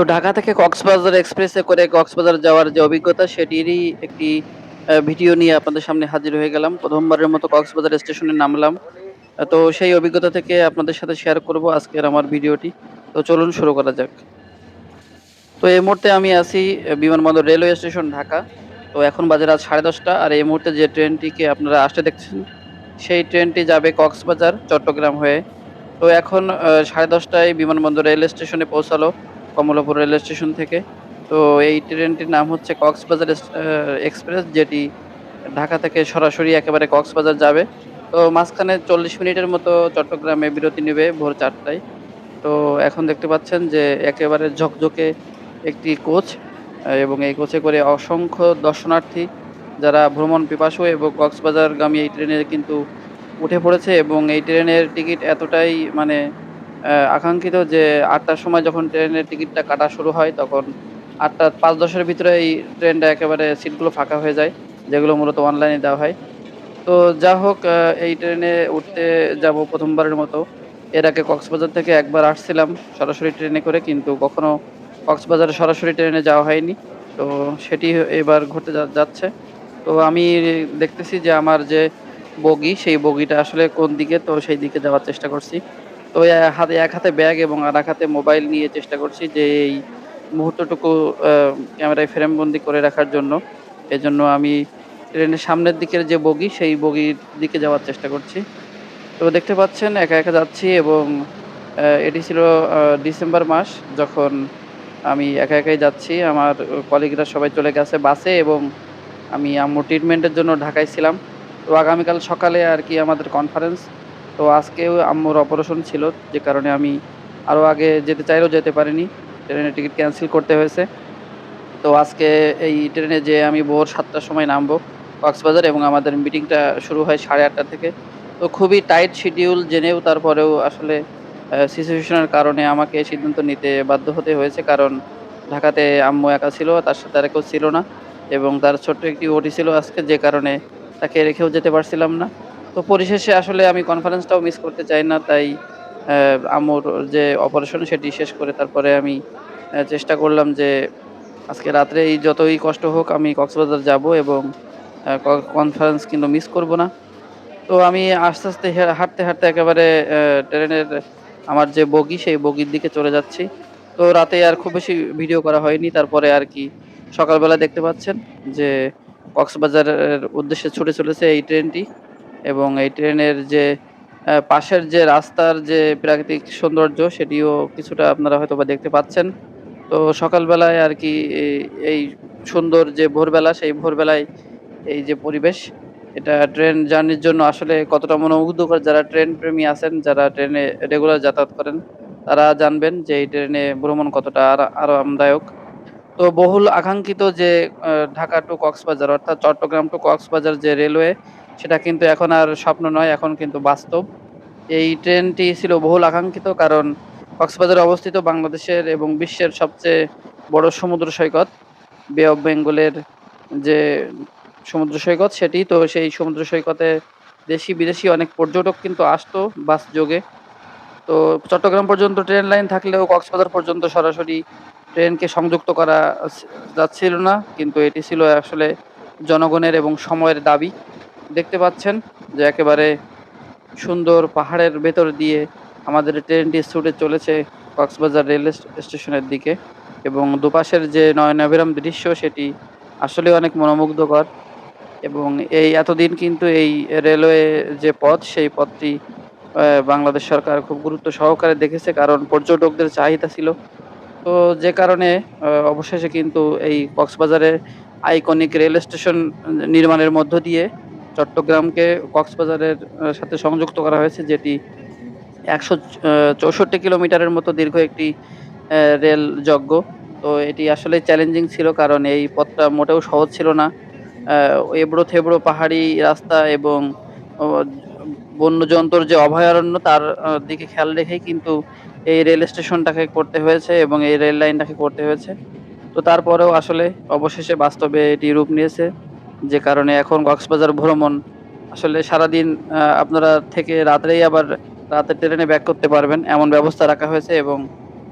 তো ঢাকা থেকে কক্সবাজার এক্সপ্রেসে করে কক্সবাজার যাওয়ার যে অভিজ্ঞতা, সেটিরই একটি ভিডিও নিয়ে আপনাদের সামনে হাজির হয়ে গেলাম। প্রথমবারের মতো কক্সবাজার স্টেশনে নামলাম। তো সেই অভিজ্ঞতা থেকে আপনাদের সাথে শেয়ার করব আজকের আমার ভিডিওটি। তো চলুন শুরু করা যাক। তো এই মুহূর্তে আমি আছি বিমানবন্দর রেলওয়ে স্টেশন, ঢাকা। তো এখন বাজে রাত সাড়ে দশটা, আর এই মুহূর্তে যে ট্রেনটিকে আপনারা আসতে দেখছেন, সেই ট্রেনটি যাবে কক্সবাজার, চট্টগ্রাম হয়ে। তো এখন সাড়ে দশটায় বিমানবন্দর রেল স্টেশনে পৌঁছালো। কমলাপুর রেল স্টেশন থেকে। তো এই ট্রেনটির নাম হচ্ছে কক্সবাজার এক্সপ্রেস, যেটি ঢাকা থেকে সরাসরি একেবারে কক্সবাজার যাবে। তো মাঝখানে চল্লিশ মিনিটের মতো চট্টগ্রামে বিরতি নেবে ভোর চারটায়। তো এখন দেখতে পাচ্ছেন যে একেবারে ঝকঝকে একটি কোচ এবং এই কোচে করে অসংখ্য দর্শনার্থী যারা ভ্রমণ পিপাসু এবং কক্সবাজারগামী এই ট্রেনে কিন্তু উঠে পড়েছে, এবং এই ট্রেনের টিকিট এতটাই মানে আকাঙ্ক্ষিত যে আটটার সময় যখন ট্রেনের টিকিটটা কাটা শুরু হয়, তখন আটটা পাঁচ দশের ভিতরে এই ট্রেনটা একেবারে সিটগুলো ফাঁকা হয়ে যায়, যেগুলো মূলত অনলাইনে দেওয়া হয়। তো যা হোক এই ট্রেনে উঠতে যাব প্রথমবারের মতো। এর আগে কক্সবাজার থেকে একবার আসছিলাম সরাসরি ট্রেনে করে, কিন্তু কখনো কক্সবাজারে সরাসরি ট্রেনে যাওয়া হয়নি। তো সেটি এবার যা- যাচ্ছে। তো আমি দেখতেছি যে আমার যে বগি, সেই বগিটা আসলে কোন দিকে, তো সেই দিকে যাওয়ার চেষ্টা করছি। তো হাতে, এক হাতে ব্যাগ এবং আর এক হাতে মোবাইল নিয়ে চেষ্টা করছি যে এই মুহূর্তটুকু ক্যামেরায় ফ্রেমবন্দি করে রাখার জন্য। এজন্য আমি ট্রেনের সামনের দিকের যে বগি, সেই বগির দিকে যাওয়ার চেষ্টা করছি। তো দেখতে পাচ্ছেন, একা একা যাচ্ছি এবং এটি ছিল ডিসেম্বর মাস যখন আমি একা একাই যাচ্ছি। আমার কলিগরা সবাই চলে গেছে বাসে এবং আমি আম্মু ট্রিটমেন্টের জন্য ঢাকায় ছিলাম। তো আগামীকাল সকালে আর কি আমাদের কনফারেন্স তো আজকেও আম্মুর অপারেশন ছিল, যে কারণে আমি আরও আগে যেতে চাইলেও যেতে পারিনি। ট্রেনের টিকিট ক্যান্সেল করতে হয়েছে। তো আজকে এই ট্রেনে যে আমি ভোর সাতটার সময় নামবো কক্সবাজার এবং আমাদের মিটিংটা শুরু হয় সাড়ে আটটা থেকে। তো খুবই টাইট শিডিউল জেনেও তারপরেও আসলে সিচুয়েশনের কারণে আমাকে সিদ্ধান্ত নিতে বাধ্য হতে হয়েছে। কারণ ঢাকাতে আম্মু একা ছিল, তার সাথে আর কেউ ছিল না এবং তার ছোট্ট একটি ওটি ছিল আজকে, যে কারণে তাকে রেখেও যেতে পারছিলাম না। তো পরিশেষে আসলে আমি কনফারেন্সটাও মিস করতে চাই না তাই আহ, আম্মুর যে অপারেশন সেটি শেষ করে তারপরে আমি চেষ্টা করলাম যে আজকে রাত্রে এই যতই কষ্ট হোক আমি কক্সবাজার যাব এবং কনফারেন্স কিন্তু মিস করব না। তো আমি আস্তে আস্তে হাঁটতে হাঁটতে একেবারে ট্রেনের আমার যে বগি সেই বগির দিকে চলে যাচ্ছি। তো রাতে আর খুব বেশি ভিডিও করা হয়নি তারপরে আর কি সকালবেলা দেখতে পাচ্ছেন যে কক্সবাজারের উদ্দেশ্যে ছুটে চলেছে এই ট্রেনটি। এবং এই ট্রেনের যে পাশের যে রাস্তার যে প্রাকৃতিক সৌন্দর্য সেটিও কিছুটা আপনারা হয়তো বা দেখতে পাচ্ছেন। তো সকালবেলায় আর কি এই- সুন্দর যে ভোরবেলা, সেই ভোরবেলায় এই যে পরিবেশ, এটা ট্রেন জার্নির জন্য আসলে কতটা মনোমুগ্ধকর যারা ট্রেন প্রেমী আছেন, যারা ট্রেনে রেগুলার যাতায়াত করেন, তারা জানবেন যে এই ট্রেনে ভ্রমণ কতটা আরা- আরামদায়ক। তো বহুল আকাঙ্ক্ষিত যে ঢাকা টু কক্সবাজার, অর্থাৎ চট্টগ্রাম টু কক্সবাজার যে রেলওয়ে সেটা কিন্তু এখন আর স্বপ্ন নয়, এখন কিন্তু বাস্তব। এই ট্রেনটি ছিল বহুল আকাঙ্ক্ষিত কারণ কক্সবাজারে অবস্থিত বাংলাদেশের এবং বিশ্বের সবচেয়ে বড় সমুদ্র সৈকত বে অফ বেঙ্গলের যে সমুদ্র সৈকত সেটি। তো সেই সমুদ্র সৈকতে দেশি বিদেশি অনেক পর্যটক কিন্তু আসতো বাস যোগে। তো চট্টগ্রাম পর্যন্ত ট্রেন লাইন থাকলেও কক্সবাজার পর্যন্ত সরাসরি ট্রেনকে সংযুক্ত করা যাচ্ছিল না। কিন্তু এটি ছিল আসলে জনগণের এবং সময়ের দাবি। দেখতে পাচ্ছেন যে একেবারে সুন্দর পাহাড়ের ভেতর দিয়ে আমাদের ট্রেনটি ছুটে চলেছে কক্সবাজার রেল স্টেশনের দিকে এবং দুপাশের যে নয়নাভিরাম দৃশ্য সেটি আসলে অনেক মনোমুগ্ধকর এবং এই এতদিন কিন্তু এই রেলওয়ে যে পথ, সেই পথটি বাংলাদেশ সরকার খুব গুরুত্ব সহকারে দেখেছে কারণ পর্যটকদের চাহিদা ছিল। তো যে কারণে অবশেষে কিন্তু এই কক্সবাজারে আইকনিক রেল স্টেশন নির্মাণের মধ্য দিয়ে চট্টগ্রামকে কক্সবাজারের সাথে সংযুক্ত করা হয়েছে, যেটি একশো চৌষট্টি কিলোমিটারের মতো দীর্ঘ একটি রেল যজ্ঞ। তো এটি আসলে চ্যালেঞ্জিং ছিল, কারণ এই পথটা মোটেও সহজ ছিল না। এবড়ো থেবড়ো পাহাড়ি রাস্তা এবং বন্যজন্তুর যে অভয়ারণ্য, তার দিকে খেয়াল রেখেই কিন্তু এই রেল স্টেশনটাকে করতে হয়েছে এবং এই রেল লাইনটাকে করতে হয়েছে। তো তারপরেও আসলে অবশেষে বাস্তবে এটি রূপ নিয়েছে। যে কারণে এখন কক্সবাজার ভ্রমণ আসলে সারাদিন আপনারা থেকে রাত্রেই আবার রাতে ট্রেনে ব্যাক করতে পারবেন এমন ব্যবস্থা রাখা হয়েছে এবং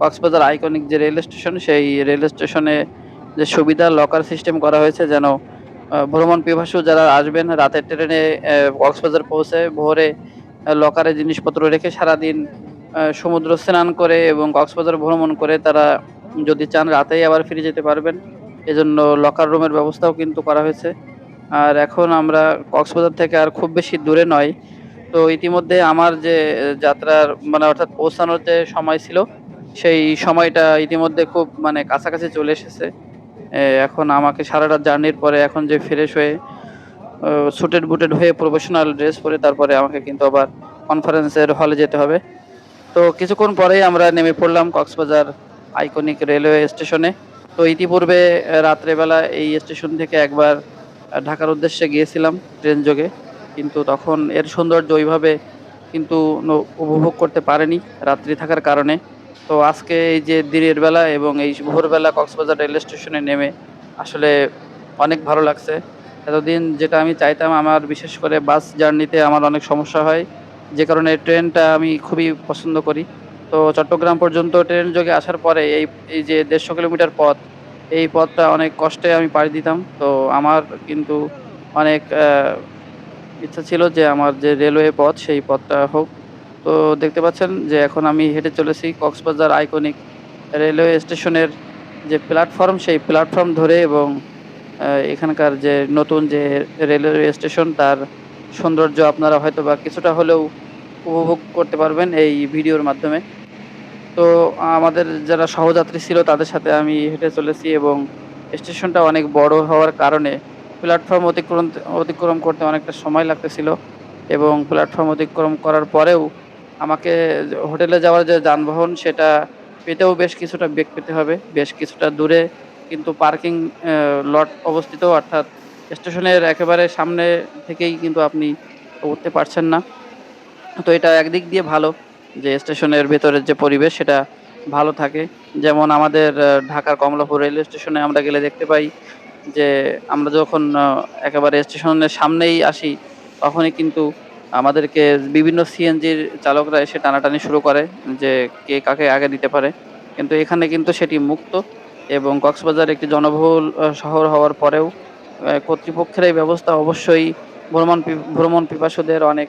কক্সবাজার আইকনিক যে রেল স্টেশন, সেই রেল স্টেশনে যে সুবিধা লকার সিস্টেম করা হয়েছে যেন ভ্রমণ পিপাসু যারা আসবেন রাতের ট্রেনে কক্সবাজার পৌঁছে ভোরে লকারে জিনিসপত্র রেখে সারাদিন সমুদ্র স্নান করে এবং কক্সবাজার ভ্রমণ করে তারা যদি চান রাতেই আবার ফিরে যেতে পারবেন। এজন্য লকার রুমের ব্যবস্থাও কিন্তু করা হয়েছে। আর এখন আমরা কক্সবাজার থেকে আর খুব বেশি দূরে নয়। তো ইতিমধ্যে আমার যে যাত্রার মানে অর্থাৎ পৌঁছানোর যে সময় ছিল, সেই সময়টা ইতিমধ্যে খুব মানে কাছাকাছি চলে এসেছে। এখন আমাকে সারা রাত জার্নির পরে এখন যে ফ্রেশ হয়ে সুটেড বুটেড হয়ে প্রফেশনাল ড্রেস পরে তারপরে আমাকে কিন্তু আবার কনফারেন্সের হলে যেতে হবে। তো কিছুক্ষণ পরেই আমরা নেমে পড়লাম কক্সবাজার আইকনিক রেলওয়ে স্টেশনে তো ইতিপূর্বে রাত্রেবেলা এই স্টেশন থেকে একবার ঢাকার উদ্দেশ্যে গিয়েছিলাম ট্রেন যোগে, কিন্তু তখন এর সৌন্দর্য ওইভাবে কিন্তু উপভোগ করতে পারেনি রাত্রি থাকার কারণে। তো আজকে এই যে দিনের বেলা এবং এই ভোরবেলা কক্সবাজার রেল স্টেশনে নেমে আসলে অনেক ভালো লাগছে। এতদিন যেটা আমি চাইতাম আমার বিশেষ করে বাস জার্নিতে আমার অনেক সমস্যা হয়, যে কারণে ট্রেনটা আমি খুবই পছন্দ করি। তো চট্টগ্রাম পর্যন্ত ট্রেন যোগে আসার পরে এই এই যে দেড়শো কিলোমিটার পথ এই পথটা অনেক কষ্টে আমি পাড়ি দিতাম। তো আমার কিন্তু অনেক ইচ্ছা ছিল যে আমার যে রেলওয়ে পথ, সেই পথটা হোক। তো দেখতে পাচ্ছেন যে এখন আমি হেঁটে চলেছি কক্সবাজার আইকনিক রেলওয়ে স্টেশনের যে প্ল্যাটফর্ম, সেই প্ল্যাটফর্ম ধরে এবং এখানকার যে নতুন যে রেলওয়ে স্টেশন, তার সৌন্দর্য আপনারা হয়তো বা কিছুটা হলেও উপভোগ করতে পারবেন এই ভিডিওর মাধ্যমে। তো আমাদের যারা সহযাত্রী ছিল, তাদের সাথে আমি হেঁটে চলেছি এবং স্টেশনটা অনেক বড় হওয়ার কারণে প্ল্যাটফর্ম অতিক্রম অতিক্রম করতে অনেকটা সময় লাগতেছিল এবং প্ল্যাটফর্ম অতিক্রম করার পরেও আমাকে হোটেলে যাওয়ার যে যানবাহন, সেটা পেতেও বেশ কিছুটা বেগ পেতে হবে। বেশ কিছুটা দূরে কিন্তু পার্কিং লট অবস্থিত, অর্থাৎ স্টেশনের একেবারে সামনে থেকেই কিন্তু আপনি উঠতে পারছেন না। তো এটা একদিক দিয়ে ভালো। যে স্টেশনের ভেতরের যে পরিবেশ, সেটা ভালো থাকে। যেমন আমাদের ঢাকার কমলাপুর রেল স্টেশনে আমরা গেলে দেখতে পাই যে আমরা যখন একেবারে স্টেশনের সামনেই আসি, তখনই কিন্তু আমাদেরকে বিভিন্ন সিএনজির চালকরা এসে টানাটানি শুরু করে যে কে কাকে আগে দিতে পারে। কিন্তু এখানে কিন্তু সেটি মুক্ত এবং কক্সবাজার একটি জনবহুল শহর হওয়ার পরেও কর্তৃপক্ষের এই ব্যবস্থা অবশ্যই ভ্রমণ ভ্রমণ পিপাসুদের অনেক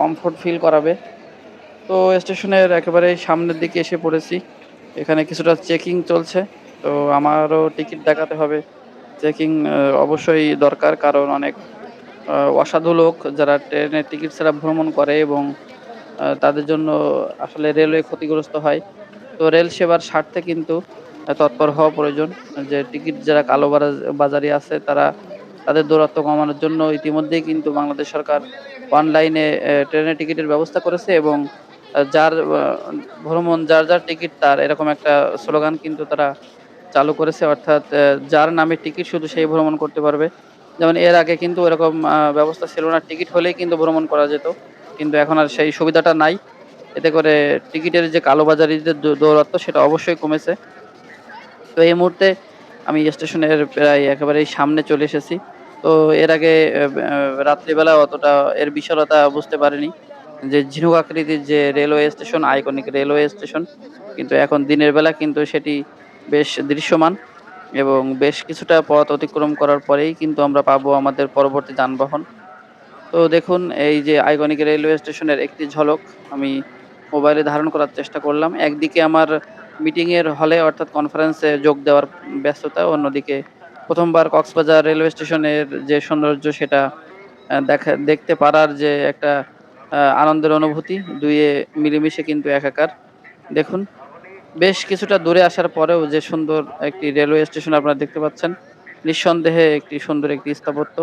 কমফোর্ট ফিল করাবে। তো স্টেশনের একেবারে সামনের দিকে এসে পড়েছি। এখানে কিছুটা চেকিং চলছে। তো আমারও টিকিট দেখাতে হবে। চেকিং অবশ্যই দরকার কারণ অনেক অসাধু লোক যারা ট্রেনের টিকিট ছাড়া ভ্রমণ করে এবং তাদের জন্য আসলে রেলওয়ে ক্ষতিগ্রস্ত হয়। তো রেল সেবার স্বার্থে কিন্তু তৎপর হওয়া প্রয়োজন যে টিকিট যারা কালো বাজার- আছে তারা তাদের দৌরাত্ম কমানোর জন্য ইতিমধ্যেই কিন্তু বাংলাদেশ সরকার অনলাইনে ট্রেনের টিকিটের ব্যবস্থা করেছে এবং যার ভ্রমণ, যার যার টিকিট, তার এরকম একটা স্লোগান কিন্তু তারা চালু করেছে। অর্থাৎ যার নামে টিকিট শুধু সেই ভ্রমণ করতে পারবে। যেমন এর আগে কিন্তু এরকম ব্যবস্থা ছিল না। টিকিট হলেই কিন্তু ভ্রমণ করা যেত। কিন্তু এখন আর সেই সুবিধাটা নাই। এতে করে টিকিটের যে কালোবাজারিদের দৌ- দৌরাত্ম্য সেটা অবশ্যই কমেছে। তো এই মুহূর্তে আমি স্টেশনের প্রায় একেবারেই সামনে চলে এসেছি। তো এর আগে রাত্রিবেলা অতটা এর বিশালতা বুঝতে পারিনি। যে ঝিনুক আকৃতির যে railway station iconic railway station কিন্তু এখন দিনের বেলা কিন্তু সেটি বেশ দৃশ্যমান এবং বেশ কিছুটা পথ অতিক্রম করার পরেই কিন্তু আমরা পাবো আমাদের পরবর্তী যানবাহন। তো দেখুন, এই যে আইকনিক রেলওয়ে স্টেশনের একটি ঝলক আমি মোবাইলে ধারণ করার চেষ্টা করলাম। একদিকে আমার মিটিংয়ের হলে অর্থাৎ কনফারেন্সে যোগ দেওয়ার ব্যস্ততা, অন্যদিকে প্রথমবার কক্সবাজার রেলওয়ে স্টেশনের যে সৌন্দর্য সেটা দেখা, দেখতে পারার যে একটা আনন্দের অনুভূতি, দুইয়ে মিলেমিশে কিন্তু একাকার। দেখুন, বেশ কিছুটা দূরে আসার পরেও যে সুন্দর একটি রেলওয়ে স্টেশন আপনারা দেখতে পাচ্ছেন, নিঃসন্দেহে একটি সুন্দর একটি স্থাপত্য।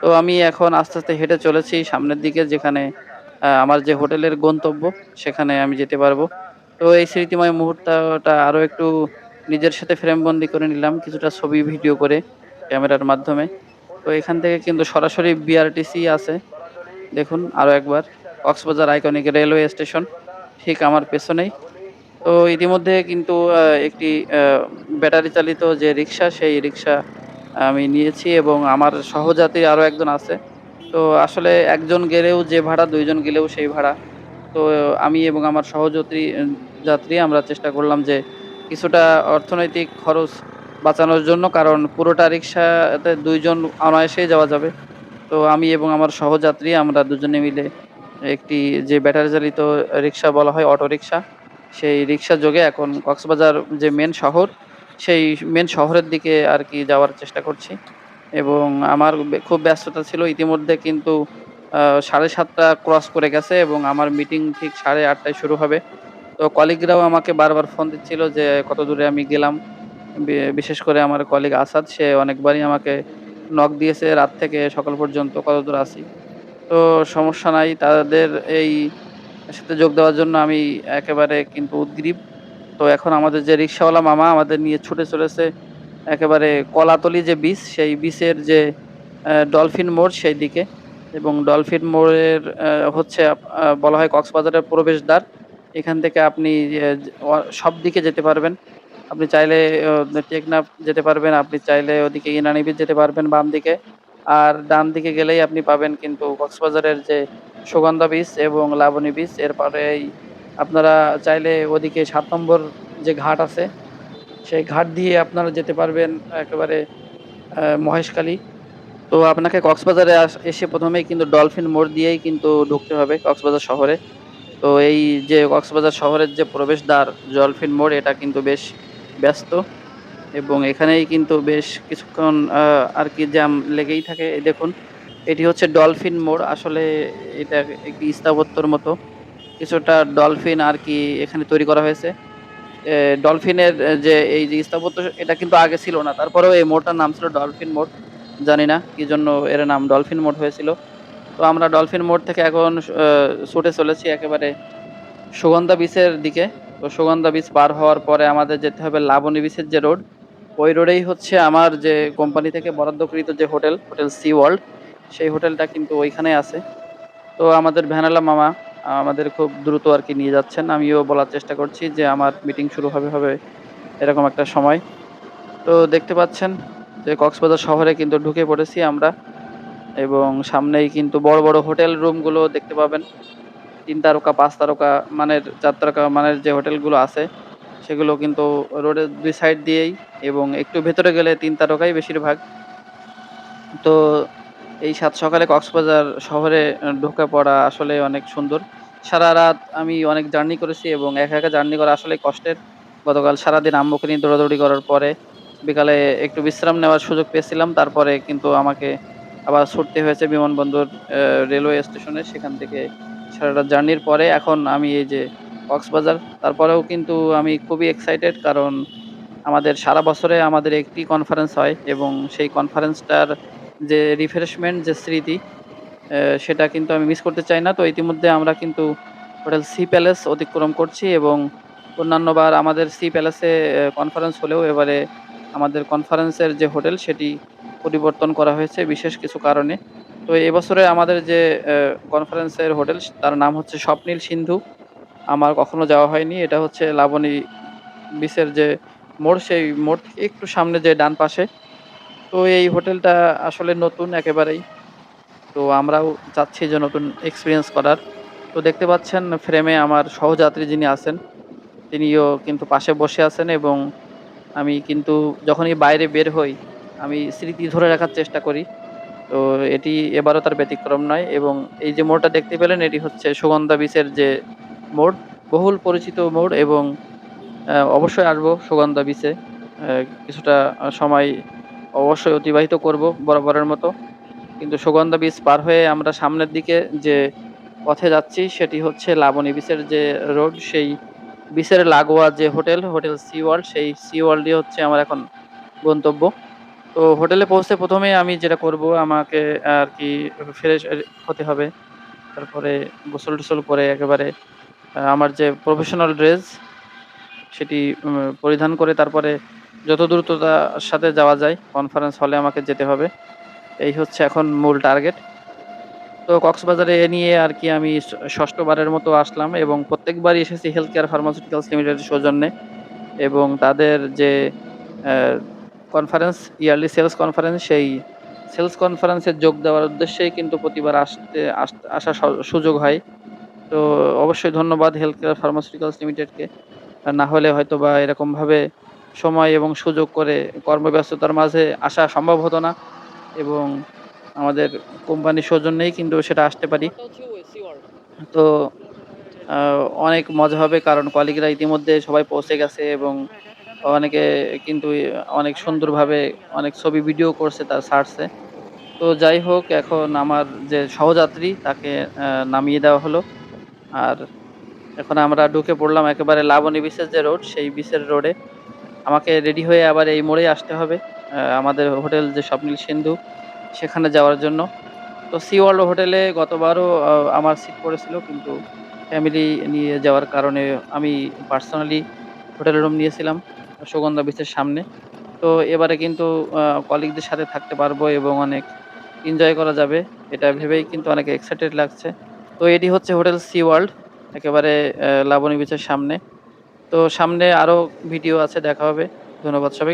তো আমি এখন আস্তে আস্তে হেঁটে চলেছি সামনের দিকে, যেখানে আমার যে হোটেলের গন্তব্য, সেখানে আমি যেতে পারব। তো এই স্মৃতিময় মুহূর্তটা আরও একটু নিজের সাথে ফ্রেমবন্দি করে নিলাম, কিছুটা ছবি, ভিডিও করে ক্যামেরার মাধ্যমে। তো এখান থেকে কিন্তু সরাসরি বিআরটিসি আছে। দেখুন, আরও একবার। কক্সবাজার আইকনিক রেলওয়ে স্টেশন ঠিক আমার পেছনেই। তো ইতিমধ্যে কিন্তু একটি ব্যাটারি চালিত যে রিক্সা, সেই রিক্সা আমি নিয়েছি এবং আমার সহযাত্রী আরও একজন আছে। তো আসলে একজন গেলেও যে ভাড়া, দুইজন গেলেও সেই ভাড়া। তো আমি এবং আমার সহযাত্রী, যাত্রী, আমরা চেষ্টা করলাম যে কিছুটা অর্থনৈতিক খরচ বাঁচানোর জন্য, কারণ পুরোটা রিক্সাতে দুইজন অনায়াসেই যাওয়া যাবে। তো আমি এবং আমার সহযাত্রী, আমরা দুজনে মিলে একটি যে ব্যাটারি চালিত রিক্সা বলা হয় অটো রিক্সা সেই রিক্সা যোগে এখন কক্সবাজার যে মেন শহর, সেই মেন শহরের দিকে আর কি যাওয়ার চেষ্টা করছি। এবং আমার খুব ব্যস্ততা ছিল, ইতিমধ্যে কিন্তু সাড়ে সাতটা ক্রস করে গেছে এবং আমার মিটিং ঠিক সাড়ে আটটায় শুরু হবে। তো কলিগরাও আমাকে বারবার ফোন দিচ্ছিল যে, কত দূরে আমি গেলাম? বিশেষ করে আমার কলিগ আসাদ, সে অনেকবারই আমাকে নক দিয়েছে, রাত থেকে সকাল পর্যন্ত কত দূর আছি? তো সমস্যা নাই, তাদের এই সাথে যোগ দেওয়ার জন্য আমি একেবারে কিন্তু উদ্গ্রীব। তো এখন আমাদের যে রিক্সাওয়ালা মামা আমাদের নিয়ে ছুটে চলেছে, একেবারে কলাতলি যে বিচ সেই বিচের যে ডলফিন মোড় সেই দিকে এবং ডলফিন মোড়ের হচ্ছে বলা হয় কক্সবাজারের প্রবেশদ্বার। এখান থেকে আপনি সব দিকে যেতে পারবেন। আপনি চাইলে টেকনাফ যেতে পারবেন, আপনি চাইলে ওদিকে ইনানি বিচ যেতে পারবেন বাম দিকে আর ডান দিকে গেলেই আপনি পাবেন কিন্তু কক্সবাজারের যে সুগন্ধা বিচ এবং লাবণী বিচ এরপরেই আপনারা চাইলে ওদিকে সাত নম্বর যে ঘাট আছে সেই ঘাট দিয়ে আপনারা যেতে পারবেন একেবারে আহ, মহেশখালী। তো আপনাকে কক্সবাজারে এসে প্রথমেই কিন্তু ডলফিন মোড় দিয়েই কিন্তু ঢুকতে হবে কক্সবাজার শহরে। তো এই যে কক্সবাজার শহরের যে প্রবেশদ্বার ডলফিন মোড় এটা কিন্তু বেশ ব্যস্ত। এবং এখানেই কিন্তু বেশ কিছুক্ষণ আর কি জ্যাম লেগেই থাকে। দেখুন, এটি হচ্ছে ডলফিন মোড়। আসলে এটা একটি স্থাপত্যর মতো। কিছুটা ডলফিন আর কি এখানে তৈরি করা হয়েছে। ডলফিনের যে এই যে স্থাপত্য, এটা কিন্তু আগে ছিল না। তারপরেও এই মোড়টার নাম ছিল ডলফিন মোড়। জানি না কি জন্য এর নাম ডলফিন মোড় হয়েছিল। তো আমরা ডলফিন মোড় থেকে এখন ছুটে চলেছি একেবারে সুগন্ধা বিচের দিকে। তো সুগন্ধা বিচ পার হওয়ার পরে আমাদের যেতে হবে লাবণী বিচের যে রোড ওই রোডেই হচ্ছে আমার যে কোম্পানি থেকে বরাদ্দকৃত যে হোটেল হোটেল সি ওয়ার্ল্ড, সেই হোটেলটা কিন্তু ওইখানে আছে। তো আমাদের ভ্যানালা মামা, আমাদের খুব দ্রুত আর কি নিয়ে যাচ্ছেন। আমিও বলার চেষ্টা করছি যে আমার মিটিং শুরু হবে হবে এরকম একটা সময়। তো দেখতে পাচ্ছেন যে কক্সবাজার শহরে কিন্তু ঢুকে পড়েছি আমরা এবং সামনেই কিন্তু বড় বড় হোটেল রুমগুলো দেখতে পাবেন। তিন তারকা, পাঁচ তারকা মানের, চার তারকা মানের যে হোটেলগুলো আছে সেগুলো কিন্তু রোডের দুই সাইড দিয়েই এবং একটু ভেতরে গেলে তিন তারকাই বেশিরভাগ। তো এই সাত সকালে কক্সবাজার শহরে ঢুকে পড়া আসলে অনেক সুন্দর। সারা রাত আমি অনেক জার্নি করেছি এবং একা একা জার্নি করা আসলে কষ্টের। গতকাল সারাদিন আম্মুকে নিয়ে দৌড়াদৌড়ি করার পরে বিকালে একটু বিশ্রাম নেওয়ার সুযোগ পেয়েছিলাম, তারপরে কিন্তু আমাকে আবার ছুটতে হয়েছে বিমানবন্দর রেলওয়ে স্টেশনে সেখান থেকে সারা রাত জার্নির পরে এখন আমি এই যে কক্সবাজার। তারপরেও কিন্তু আমি খুবই এক্সাইটেড কারণ আমাদের সারা বছরে আমাদের একটি কনফারেন্স হয় এবং সেই কনফারেন্সটার যে রিফ্রেশমেন্ট যে স্মৃতি সেটা কিন্তু আমি মিস করতে চাই না। তো ইতিমধ্যে আমরা কিন্তু হোটেল সি প্যালেস অতিক্রম করছি এবং অন্যান্যবার আমাদের সি প্যালেসে কনফারেন্স হলেও এবারে আমাদের কনফারেন্সের যে হোটেল, সেটি পরিবর্তন করা হয়েছে বিশেষ কিছু কারণে। তো এবছরে আমাদের যে কনফারেন্সের হোটেল, তার নাম হচ্ছে স্বপ্নীল সিন্ধু। আমার কখনো যাওয়া হয়নি। এটা হচ্ছে লাবণী বিচের যে মোড়, সেই মোড় থেকে একটু সামনে যে ডান পাশে। তো এই হোটেলটা আসলে নতুন একেবারেই। তো আমরাও চাচ্ছি যে নতুন এক্সপিরিয়েন্স করার। তো দেখতে পাচ্ছেন ফ্রেমে আমার সহযাত্রী যিনি আছেন, তিনিও কিন্তু পাশে বসে আছেন এবং আমি কিন্তু যখনই বাইরে বের হই, আমি স্মৃতি ধরে রাখার চেষ্টা করি। তো এটি এবারও তার ব্যতিক্রম নয় এবং এই যে মোড়টা দেখতে পেলেন, এটি হচ্ছে সুগন্ধা বিচের যে মোড়, বহুল পরিচিত মোড় এবং অবশ্যই আসব সুগন্ধা বিচে কিছুটা সময় অবশ্যই অতিবাহিত করব বরাবরের মতো। কিন্তু সুগন্ধা বিচ পার হয়ে আমরা সামনের দিকে যে পথে যাচ্ছি, সেটি হচ্ছে লাবণী বিচের যে রোড সেই বিচের লাগোয়া যে হোটেল হোটেল সি ওয়ার্ল্ড সেই সি ওয়ার্ল্ডই হচ্ছে আমার এখন গন্তব্য। তো হোটেলে পৌঁছে প্রথমে আমি যেটা করব, আমাকে আর কি ফ্রেশ হতে হবে। তারপরে গোসল টোসল করে একেবারে আমার যে প্রফেশনাল ড্রেস সেটি পরিধান করে তারপরে যত দ্রুততার সাথে যাওয়া যায় কনফারেন্স হলে আমাকে যেতে হবে। এই হচ্ছে এখন মূল টার্গেট তো কক্সবাজারে এ নিয়ে আর কি আমি ষষ্ঠবারের মতো আসলাম এবং প্রত্যেকবারই এসেছি হেলথ কেয়ার ফার্মাসিউটিক্যালস লিমিটেডের সৌজন্যে এবং তাদের যে কনফারেন্স ইয়ারলি সেলস কনফারেন্স সেই সেলস কনফারেন্সে যোগ দেওয়ার উদ্দেশ্যেই কিন্তু প্রতিবার আসতে, আস- আসার সুযোগ হয়। তো অবশ্যই ধন্যবাদ হেলথ কেয়ার ফার্মাসিউটিক্যালস লিমিটেডকে না হলে হয়তোবা এরকমভাবে সময় এবং সুযোগ করে কর্মব্যস্ততার মাঝে আসা সম্ভব হতো না এবং আমাদের কোম্পানির সৌজন্যেই কিন্তু সেটা আসতে পারি। তো অনেক মজা হবে কারণ কলিগরা ইতিমধ্যে সবাই পৌঁছে গেছে এবং অনেকে কিন্তু অনেক সুন্দরভাবে অনেক ছবি, ভিডিও করছে, তার সার্চে তো যাই হোক, এখন আমার যে সহযাত্রী, তাকে নামিয়ে দেওয়া হলো। আর এখন আমরা ঢুকে পড়লাম একেবারে লাবণী বিচের যে রোড, সেই বিচের রোডে। আমাকে রেডি হয়ে আবার এই মোড়ে আসতে হবে আমাদের হোটেল যে স্বপ্নীল সিন্ধু, সেখানে যাওয়ার জন্য। তো সি ওয়ার্ল্ড হোটেলে গতবারও আমার সিট পড়েছিল, কিন্তু ফ্যামিলি নিয়ে যাওয়ার কারণে আমি পার্সোনালি হোটেল রুম নিয়েছিলাম, সুগন্ধা বিচের সামনে। তো এবারে কিন্তু কলিগদের সাথে থাকতে পারব এবং অনেক এনজয় করা যাবে, এটা ভেবেই কিন্তু অনেক এক্সাইটেড লাগছে। তো এটি হচ্ছে হোটেল সি ওয়ার্ল্ড, একেবারে লাবণী বিচের সামনে। তো সামনে আরও ভিডিও আছে, দেখা হবে। ধন্যবাদ সবাই